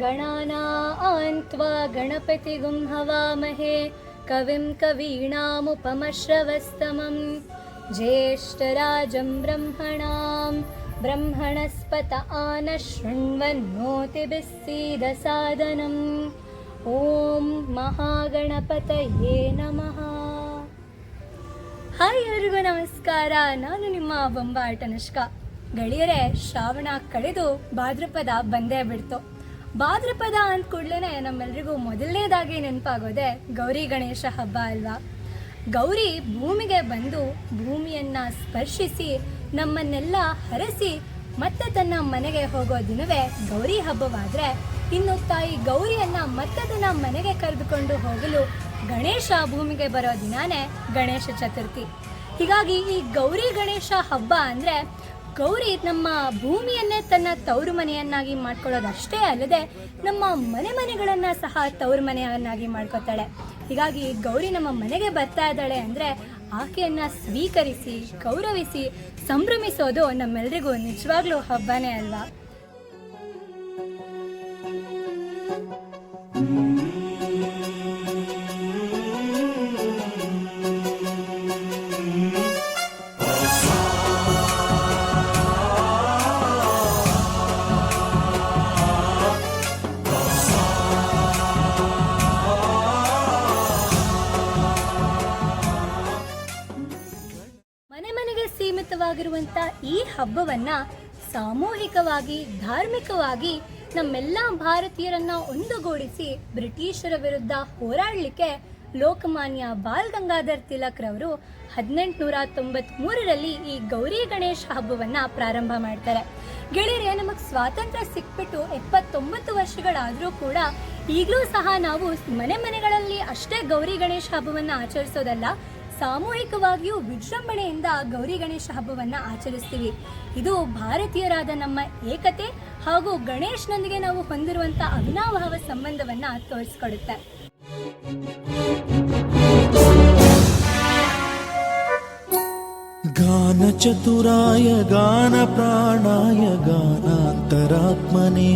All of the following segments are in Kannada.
गणानां त्वा गणपतिगुं हवामहे कविं कवीणामुपमश्रवस्तमं ज्येष्ठराजं ब्रह्मणां ब्रह्मणस्पत आनशृण्वन्नोतिभिः सीदसादनम् ॐ महागणपतये नमः ಹಾಯ್ ಎಲ್ರಿಗೂ ನಮಸ್ಕಾರ ನಾನು ನಿಮ್ಮ ಬೊಂಬಾಟ ಅನುಷ್ಕ ಗೆಳೆಯರೇ ಶ್ರಾವಣ ಕಳೆದು ಭಾದ್ರಪದ ಬಂದೇ ಬಿಡ್ತು ಭಾದ್ರಪದ ಅಂದ ಕೂಡಲೇ ನಮ್ಮೆಲ್ರಿಗೂ ಮೊದಲನೇದಾಗಿ ನೆನಪಾಗೋದೆ ಗೌರಿ ಗಣೇಶ ಹಬ್ಬ ಅಲ್ವಾ? ಗೌರಿ ಭೂಮಿಗೆ ಬಂದು ಭೂಮಿಯನ್ನು ಸ್ಪರ್ಶಿಸಿ ನಮ್ಮನ್ನೆಲ್ಲ ಹರಸಿ ಮತ್ತೆ ತನ್ನ ಮನೆಗೆ ಹೋಗೋ ದಿನವೇ ಗೌರಿ ಹಬ್ಬವಾದರೆ ಇನ್ನು ತಾಯಿ ಗೌರಿಯನ್ನ ಮತ್ತೆ ತನ್ನ ಮನೆಗೆ ಕರೆದುಕೊಂಡು ಹೋಗಲು ಗಣೇಶ ಭೂಮಿಗೆ ಬರೋ ದಿನಾನೇ ಗಣೇಶ ಚತುರ್ಥಿ. ಹೀಗಾಗಿ ಈ ಗೌರಿ ಗಣೇಶ ಹಬ್ಬ ಅಂದ್ರೆ ಗೌರಿ ನಮ್ಮ ಭೂಮಿಯನ್ನೇ ತನ್ನ ತವರು ಮನೆಯನ್ನಾಗಿ ಮಾಡ್ಕೊಳ್ಳೋದಷ್ಟೇ ಅಲ್ಲದೆ ನಮ್ಮ ಮನೆ ಮನೆಗಳನ್ನ ಸಹ ತವರು ಮನೆಯನ್ನಾಗಿ ಮಾಡ್ಕೋತಾಳೆ. ಹೀಗಾಗಿ ಗೌರಿ ನಮ್ಮ ಮನೆಗೆ ಬರ್ತಾ ಇದ್ದಾಳೆ ಅಂದ್ರೆ ಆಕೆಯನ್ನ ಸ್ವೀಕರಿಸಿ, ಗೌರವಿಸಿ, ಸಂಭ್ರಮಿಸೋದು ನಮ್ಮೆಲ್ರಿಗೂ ನಿಜವಾಗ್ಲೂ ಹಬ್ಬನೇ ಅಲ್ವಾ? ಸೀಮಿತವಾಗಿರುವಂತ ಈ ಹಬ್ಬವನ್ನ ಸಾಮೂಹಿಕವಾಗಿ, ಧಾರ್ಮಿಕವಾಗಿ ನಮ್ಮೆಲ್ಲ ಭಾರತೀಯರನ್ನ ಒಂದುಗೂಡಿಸಿ ಬ್ರಿಟಿಷರ ವಿರುದ್ಧ ಹೋರಾಡಲಿಕ್ಕೆ ಲೋಕಮಾನ್ಯ ಬಾಲ್ ಗಂಗಾಧರ್ ತಿಲಕ್ ರವರು ಹದಿನೆಂಟುನೂರ ತೊಂಬತ್ ಮೂರರಲ್ಲಿ ಈ ಗೌರಿ ಗಣೇಶ ಹಬ್ಬವನ್ನ ಪ್ರಾರಂಭ ಮಾಡ್ತಾರೆ. ಗೆಳೆಯರೆ, ನಮಗೆ ಸ್ವಾತಂತ್ರ್ಯ ಸಿಕ್ಬಿಟ್ಟು ಎಪ್ಪತ್ತೊಂಬತ್ತು ವರ್ಷಗಳಾದರೂ ಕೂಡ ಈಗಲೂ ಸಹ ನಾವು ಮನೆ ಮನೆಗಳಲ್ಲಿ ಅಷ್ಟೇ ಗೌರಿ ಗಣೇಶ ಹಬ್ಬವನ್ನ ಆಚರಿಸೋದಲ್ಲ ಸಾಮೂಹಿಕವಾಗಿಯೂ ವಿಜೃಂಭಣೆಯಿಂದ ಗೌರಿ ಗಣೇಶ ಹಬ್ಬವನ್ನು ಆಚರಿಸ್ತೀವಿ. ಇದು ಭಾರತೀಯರಾದ ನಮ್ಮ ಏಕತೆ ಹಾಗೂ ಗಣೇಶನೊಂದಿಗೆ ನಾವು ಹೊಂದಿರುವಂಥ ಅವಿನಾಭಾವ ಸಂಬಂಧವನ್ನು ತೋರಿಸ್ಕೊಡುತ್ತೆ. ಗಾನಚತುರಾಯ ಗಾನ ಪ್ರಾಣಾಯ, ಗಾನಾಂತರಾತ್ಮನೇ.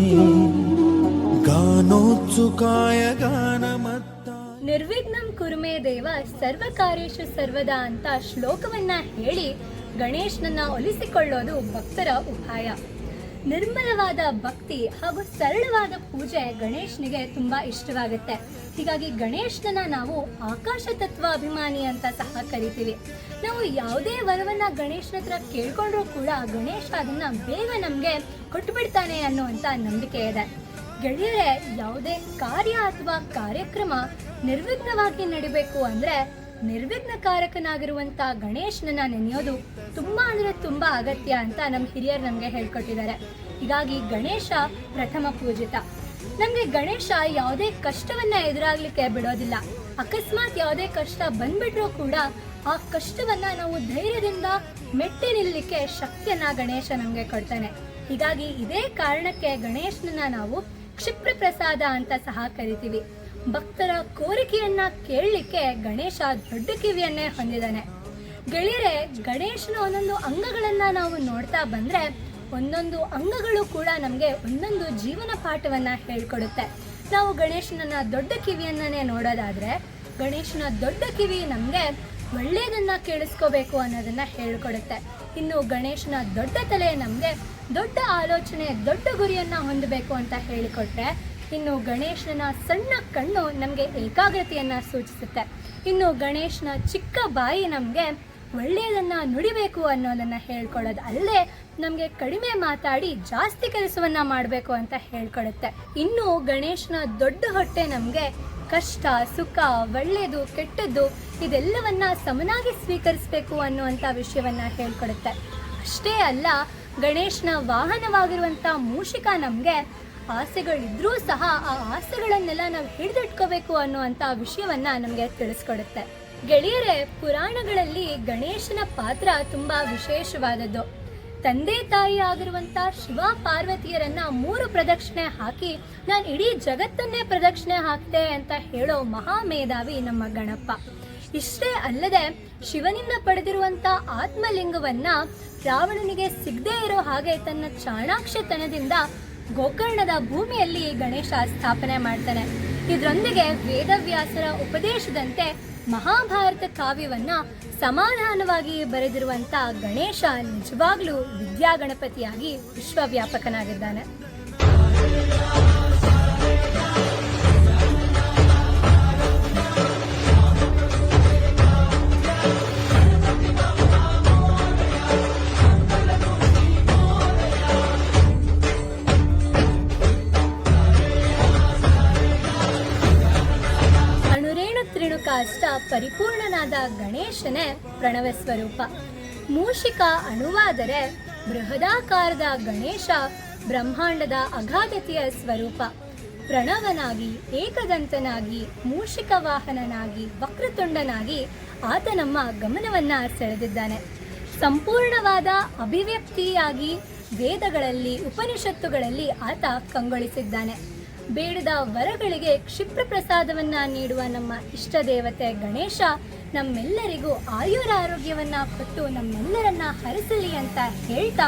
ಗಾನೋತ್ಸುಕಾಯ ಗಾನ ಮತ್ತು ನಿರ್ವಿಘ್ನಂ ಕುರುಮೇ ದೇವ ಸರ್ವ ಕಾರ್ಯೇಶು ಸರ್ವದಾ ಅಂತ ಶ್ಲೋಕವನ್ನ ಹೇಳಿ ಗಣೇಶನನ್ನ ಒಲಿಸಿಕೊಳ್ಳೋದು ಭಕ್ತರ ಉಪಾಯ. ನಿರ್ಮಲವಾದ ಭಕ್ತಿ ಹಾಗೂ ಸರಳವಾದ ಪೂಜೆ ಗಣೇಶನಿಗೆ ತುಂಬಾ ಇಷ್ಟವಾಗುತ್ತೆ. ಹೀಗಾಗಿ ಗಣೇಶನನ್ನ ನಾವು ಆಕಾಶ ತತ್ವ ಅಭಿಮಾನಿ ಅಂತ ಸಹ ಕರಿತೀವಿ. ನಾವು ಯಾವುದೇ ವರವನ್ನ ಗಣೇಶನ ಹತ್ರ ಕೇಳ್ಕೊಂಡ್ರೂ ಕೂಡ ಗಣೇಶ ಅದನ್ನ ಬೇಗ ನಮ್ಗೆ ಕೊಟ್ಬಿಡ್ತಾನೆ ಅನ್ನುವಂತ ನಂಬಿಕೆ ಇದೆ. ಗೆಳೆಯರೇ, ಯಾವುದೇ ಕಾರ್ಯ ಅಥವಾ ಕಾರ್ಯಕ್ರಮ ನಿರ್ವಿಘ್ನವಾಗಿ ನಡಿಬೇಕು ಅಂದ್ರೆ ನಿರ್ವಿಘ್ನಕಾರಕನಾಗಿರುವಂತ ಗಣೇಶನನ್ನ ನೆನೆಯೋದು ತುಂಬಾ ಅಂದ್ರೆ ತುಂಬಾ ಅಗತ್ಯ ಅಂತ ನಮ್ಮ ಹಿರಿಯರು ನಮ್ಗೆ ಹೇಳ್ಕೊಟ್ಟಿದ್ದಾರೆ. ಹೀಗಾಗಿ ಗಣೇಶ ಪ್ರಥಮ ಪೂಜಿತ. ನಮ್ಗೆ ಗಣೇಶ ಯಾವುದೇ ಕಷ್ಟವನ್ನ ಎದುರಾಗ್ಲಿಕ್ಕೆ ಬಿಡೋದಿಲ್ಲ. ಅಕಸ್ಮಾತ್ ಯಾವುದೇ ಕಷ್ಟ ಬಂದ್ಬಿಟ್ರೂ ಕೂಡ ಆ ಕಷ್ಟವನ್ನ ನಾವು ಧೈರ್ಯದಿಂದ ಮೆಟ್ಟಿ ನಿಲ್ಲಲಿಕ್ಕೆ ಶಕ್ತಿಯನ್ನ ಗಣೇಶ ನಮ್ಗೆ ಕೊಡ್ತಾನೆ. ಹೀಗಾಗಿ ಇದೇ ಕಾರಣಕ್ಕೆ ಗಣೇಶನನ್ನ ನಾವು ಕ್ಷಿಪ್ರ ಪ್ರಸಾದ ಅಂತ ಸಹ ಕರಿತೀವಿ. ಭಕ್ತರ ಕೋರಿಕೆಯನ್ನ ಕೇಳಲಿಕ್ಕೆ ಗಣೇಶ ದೊಡ್ಡ ಕಿವಿಯನ್ನೇ ಹೊಂದಿದ್ದಾನೆ ಗೆಳೆಯರೆ, ಗಣೇಶನ ಒಂದೊಂದು ಅಂಗಗಳನ್ನ ನಾವು ನೋಡ್ತಾ ಬಂದ್ರೆ ಒಂದೊಂದು ಅಂಗಗಳು ಕೂಡ ನಮಗೆ ಒಂದೊಂದು ಜೀವನ ಪಾಠವನ್ನ ಹೇಳ್ಕೊಡುತ್ತೆ. ನಾವು ಗಣೇಶನನ್ನ ದೊಡ್ಡ ಕಿವಿಯನ್ನೇ ನೋಡೋದಾದ್ರೆ ಗಣೇಶನ ದೊಡ್ಡ ಕಿವಿ ನಮಗೆ ಒಳ್ಳೆಯದನ್ನ ಕೇಳಿಸ್ಕೋಬೇಕು ಅನ್ನೋದನ್ನ ಹೇಳ್ಕೊಡುತ್ತೆ. ಇನ್ನು ಗಣೇಶನ ದೊಡ್ಡ ತಲೆ ನಮಗೆ ದೊಡ್ಡ ಆಲೋಚನೆ, ದೊಡ್ಡ ಗುರಿಯನ್ನ ಹೊಂದಬೇಕು ಅಂತ ಹೇಳಿಕೊಟ್ರೆ ಇನ್ನು ಗಣೇಶನ ಸಣ್ಣ ಕಣ್ಣು ನಮಗೆ ಏಕಾಗ್ರತೆಯನ್ನು ಸೂಚಿಸುತ್ತೆ. ಇನ್ನು ಗಣೇಶನ ಚಿಕ್ಕ ಬಾಯಿ ನಮಗೆ ಒಳ್ಳೆಯದನ್ನ ನುಡಿಬೇಕು ಅನ್ನೋದನ್ನ ಹೇಳ್ಕೊಳ್ಳೋದು ಅಲ್ಲದೆ ನಮಗೆ ಕಡಿಮೆ ಮಾತಾಡಿ ಜಾಸ್ತಿ ಕೆಲಸವನ್ನ ಮಾಡಬೇಕು ಅಂತ ಹೇಳ್ಕೊಡುತ್ತೆ. ಇನ್ನು ಗಣೇಶನ ದೊಡ್ಡ ಹೊಟ್ಟೆ ನಮಗೆ ಕಷ್ಟ, ಸುಖ, ಒಳ್ಳೆಯದು, ಕೆಟ್ಟದ್ದು ಇದೆಲ್ಲವನ್ನ ಸಮನಾಗಿ ಸ್ವೀಕರಿಸಬೇಕು ಅನ್ನುವಂಥ ವಿಷಯವನ್ನ ಹೇಳ್ಕೊಡುತ್ತೆ. ಅಷ್ಟೇ ಅಲ್ಲ, ಗಣೇಶನ ವಾಹನವಾಗಿರುವಂಥ ಮೂಷಿಕ ನಮಗೆ ಆಸೆಗಳಿದ್ರೂ ಸಹ ಆ ಆಸೆಗಳನ್ನೆಲ್ಲ ನಾವು ಹಿಡಿದಿಟ್ಕೋಬೇಕು ಅನ್ನುವಂಥ ವಿಷಯವನ್ನ ನಮಗೆ ತಿಳಿಸ್ಕೊಡುತ್ತೆ. ಗೆಳೆಯರೇ, ಪುರಾಣಗಳಲ್ಲಿ ಗಣೇಶನ ಪಾತ್ರ ತುಂಬಾ ವಿಶೇಷವಾದದ್ದು. ತಂದೆ ತಾಯಿ ಆಗಿರುವಂತ ಶಿವ ಪಾರ್ವತಿಯರನ್ನ ಮೂರು ಪ್ರದಕ್ಷಿಣೆ ಹಾಕಿ, ನಾನು ಇಡೀ ಜಗತ್ತನ್ನೇ ಪ್ರದಕ್ಷಿಣೆ ಹಾಕ್ತೆ ಅಂತ ಹೇಳೋ ಮಹಾಮೇಧಾವಿ ನಮ್ಮ ಗಣಪ. ಇಷ್ಟೇ ಅಲ್ಲದೆ, ಶಿವನಿಂದ ಪಡೆದಿರುವಂತ ಆತ್ಮಲಿಂಗವನ್ನ ರಾವಣನಿಗೆ ಸಿಗದೇ ಇರೋ ಹಾಗೆ ತನ್ನ ಚಾಣಾಕ್ಷತನದಿಂದ ಗೋಕರ್ಣದ ಭೂಮಿಯಲ್ಲಿ ಗಣೇಶ ಸ್ಥಾಪನೆ ಮಾಡ್ತಾನೆ. ಇದರೊಂದಿಗೆ ವೇದವ್ಯಾಸರ ಉಪದೇಶದಂತೆ ಮಹಾಭಾರತ ಕಾವ್ಯವನ್ನ ಸಮಾಧಾನವಾಗಿ ಬರೆದಿರುವಂತ ಗಣೇಶ ನಿಜವಾಗ್ಲೂ ವಿದ್ಯಾಗಣಪತಿಯಾಗಿ ವಿಶ್ವವ್ಯಾಪಕನಾಗಿದ್ದಾನೆ. ಪರಿಪೂರ್ಣನಾದ ಗಣೇಶನೇ ಪ್ರಣವ ಸ್ವರೂಪ. ಮೂಷಿಕ ಅಣುವಾದರೆ ಬೃಹದಾಕಾರದ ಗಣೇಶ ಬ್ರಹ್ಮಾಂಡದ ಅಗಾಧತೆಯ ಸ್ವರೂಪ. ಪ್ರಣವನಾಗಿ, ಏಕದಂತನಾಗಿ, ಮೂಷಿಕ ವಾಹನನಾಗಿ, ವಕ್ರತುಂಡನಾಗಿ ಆತ ನಮ್ಮ ಗಮನವನ್ನ ಸೆಳೆದಿದ್ದಾನೆ. ಸಂಪೂರ್ಣವಾದ ಅಭಿವ್ಯಕ್ತಿಯಾಗಿ ವೇದಗಳಲ್ಲಿ, ಉಪನಿಷತ್ತುಗಳಲ್ಲಿ ಆತ ಕಂಗೊಳಿಸಿದ್ದಾನೆ. ಬೇಡದ ವರಗಳಿಗೆ ಕ್ಷಿಪ್ರ ಪ್ರಸಾದವನ್ನ ನೀಡುವ ನಮ್ಮ ಇಷ್ಟ ದೇವತೆ ಗಣೇಶ ನಮ್ಮೆಲ್ಲರಿಗೂ ಆಯುರ ಆರೋಗ್ಯವನ್ನ ಕೊಟ್ಟು ನಮ್ಮೆಲ್ಲರನ್ನ ಹರಿಸಲಿ ಅಂತ ಹೇಳ್ತಾ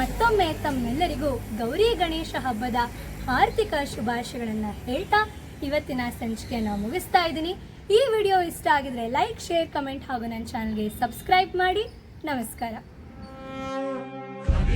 ಮತ್ತೊಮ್ಮೆ ತಮ್ಮೆಲ್ಲರಿಗೂ ಗೌರಿ ಗಣೇಶ ಹಬ್ಬದ ಆರ್ಥಿಕ ಶುಭಾಶಯಗಳನ್ನ ಹೇಳ್ತಾ ಇವತ್ತಿನ ಸಂಚಿಕೆಯನ್ನು ಮುಗಿಸ್ತಾ ಇದ್ದೀನಿ. ಈ ವಿಡಿಯೋ ಇಷ್ಟ ಆಗಿದ್ರೆ ಲೈಕ್, ಶೇರ್, ಕಮೆಂಟ್ ಹಾಗೂ ನನ್ನ ಚಾನಲ್ಗೆ ಸಬ್ಸ್ಕ್ರೈಬ್ ಮಾಡಿ. ನಮಸ್ಕಾರ.